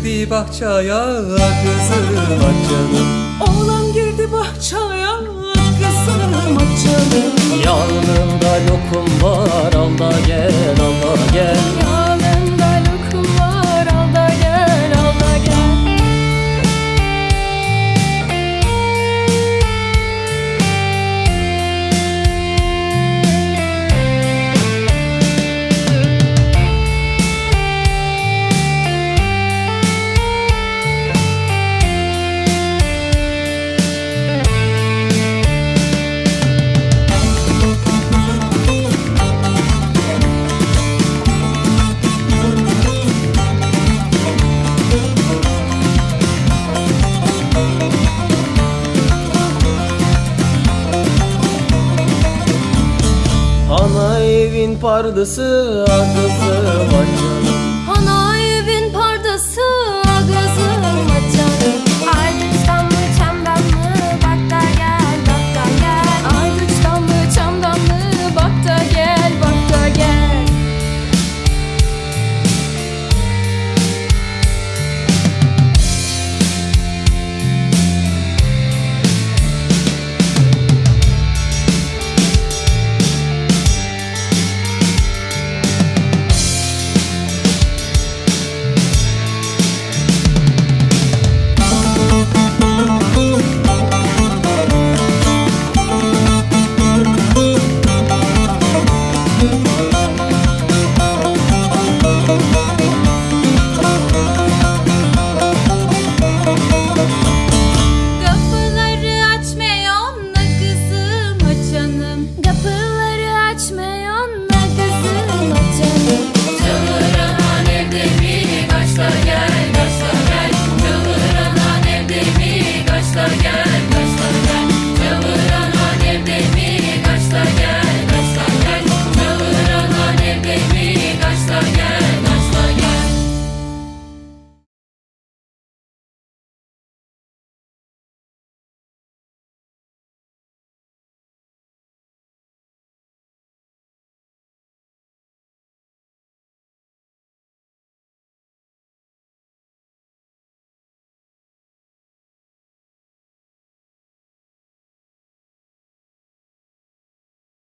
girdi bahçaya kızım ah canım. Oğlan Ana evin pardası agası var Ana evin pardası agası var